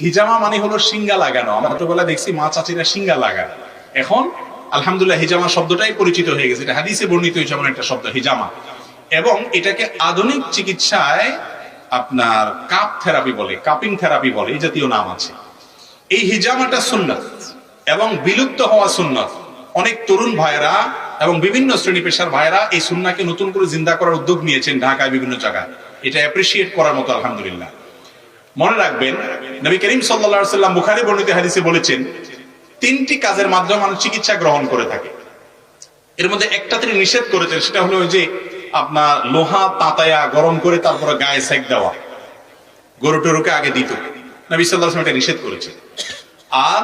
হিজামা মানে হলো সিঙ্গা লাগানো। আমরা ছোটবেলায় দেখছি মা চাচিরা সিঙ্গা লাগায়। এখন, আলহামদুলিল্লাহ, হিজামা শব্দটাই পরিচিত হয়ে গেছে। এটা হাদিসে বর্ণিত হয়েছে এমন একটা শব্দ, হিজামা। এবং এটাকে আধুনিক চিকিৎসায় আপনার কাপ থেরাপি বলে, কাপিং থেরাপি বলে, এই জাতীয় নাম আছে। এই হিজামাটা সুন্নাত এবং বিলুপ্ত হওয়া সুন্নাত। অনেক তরুণ ভাইরা এবং বিভিন্ন শ্রেণি পেশার ভাইরা এই সুন্নাকে নতুন করে জিন্দা করার উদ্যোগ নিয়েছেন ঢাকায় বিভিন্ন জায়গায়। এটা অ্যাপ্রিসিয়েট করার মতো, আলহামদুলিল্লাহ। মনে রাখবেন, নবী করিম সাল্লা সাল্লাম বুখারি বর্ণিত হাদিসে বলেছেন, তিনটি কাজের মাধ্যমে মানুষ চিকিৎসা গ্রহণ করে থাকে। এর মধ্যে একটা তিনি নিষেধ করেছেন, সেটা হলো যে আপনার লোহা তাতায়া গরম করে তারপরে গায়ে সেক দেওয়া। গরু টরুকে আগে দিত। নবী সাল্লাহ এটা নিষেধ করেছে আর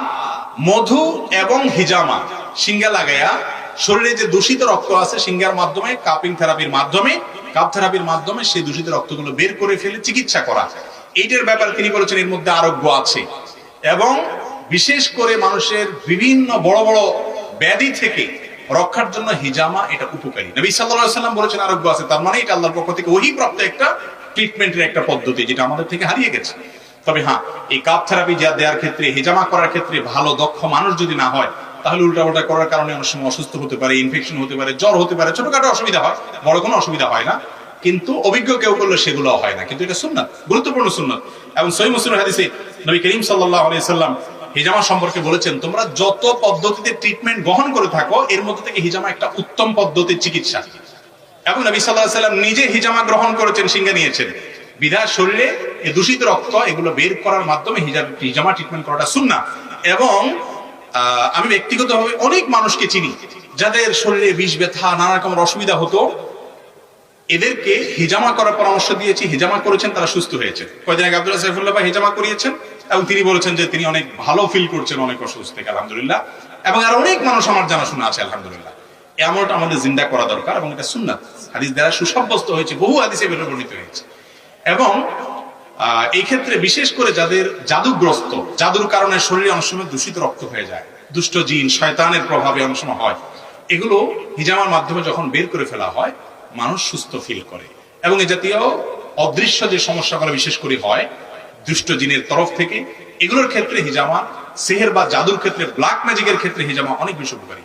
মধু এবং হিজামা সিঙ্গা লাগাইয়া শরীরে যে দূষিত রক্ত আছে সিঙ্গার মাধ্যমে কাপিং থেরাপির মাধ্যমে কাপ থেরাপির মাধ্যমে সেই দূষিত রক্তগুলো বের করে ফেলে চিকিৎসা করা। এইটার ব্যাপারে তিনি বলেছেন, এর মধ্যে আরোগ্য আছে। এবং বিশেষ করে মানুষের বিভিন্ন বড় বড় ব্যাধি থেকে রক্ষার জন্য হিজামা এটা উপকারী। নবী সাল্লাম বলেছেন, আরোগ্য আছে। তার মানে এটা আল্লাহর পক্ষ থেকে ওহি প্রাপ্ত একটা ট্রিটমেন্টের একটা পদ্ধতি, যেটা আমাদের থেকে হারিয়ে গেছে। তবে হ্যাঁ এই কাপ থেরাপি যা দেওয়ার ক্ষেত্রে, হিজামা করার ক্ষেত্রে ভালো, দক্ষ মানুষ যদি না হয়, তাহলে উল্টাপাল্টা করার কারণে অনেক সময় অসুস্থ হতে পারে ইনফেকশন হতে পারে, জ্বর হতে পারে, ছোটখাটো অসুবিধা হয়, বড় কোনো অসুবিধা হয় না। কিন্তু অভিজ্ঞ কেউ করলে সেগুলো হয় না। কিন্তু এটা সুন্নাত, গুরুত্বপূর্ণ সুন্নাত। এবং সহি মুসলিম হাদিসে নবী করিম আলাইহি সাল্লাম হিজামা সম্পর্কে বলেছেন, তোমরা যত পদ্ধতিতে ট্রিটমেন্ট গ্রহণ করে থাকো, এর মধ্যে থেকে হিজামা একটা উত্তম পদ্ধতির চিকিৎসা। এবং নবী সাল্লাহ সাল্লাম নিজে হিজামা গ্রহণ করেছেন, সিঙ্গে নিয়েছেন। বিধার শরীরে দূষিত রক্ত, এগুলো বের করার মাধ্যমে হিজামা ট্রিটমেন্ট করাটা সুন্না এবং আমি ব্যক্তিগতভাবে অনেক মানুষকে চিনি, যাদের শরীরে বিষ, ব্যথা নানা রকমের অসুবিধা হতো। এদেরকে হিজামা করার পরামর্শ দিয়েছি, হিজামা করেছেন, তারা সুস্থ হয়েছে। কয়দিন আগে আব্দুল্লাহ সাইফুল্লাহ ভাই হিজামা করিয়েছেন এবং তিনি বলেছেন যে তিনি অনেক ভালো ফিল করছেন, অনেক অসুস্থ, থেকে আলহামদুলিল্লাহ। এবং আর অনেক মানুষ আমার জানাশোনা আছে, আলহামদুলিল্লাহ। এমনটা আমাদের জিন্দা করা দরকার এবং এটা সুন্নাত। হাদিস দ্বারা সুসাব্যস্ত হয়েছে, বহু হাদিসে বের বর্ণিত হয়েছে। এবং এই ক্ষেত্রে বিশেষ করে যাদের জাদুগ্রস্ত, জাদুর কারণে শরীরে অনেক সময় দূষিত রক্ত হয়ে যায়, দুষ্ট জিন, শয়তানের প্রভাবে অনেক সময় হয়। এগুলো হিজামার মাধ্যমে যখন বের করে ফেলা হয় মানুষ সুস্থ ফিল করে। এবং এ জাতীয় অদৃশ্য যে সমস্যাগুলো বিশেষ করে হয়, দুষ্ট জিনের তরফ থেকে, এগুলোর ক্ষেত্রে হিজামা, সেহের বা জাদুর ক্ষেত্রে ব্ল্যাক ম্যাজিকের ক্ষেত্রে হিজামা অনেক বেশি উপকারী।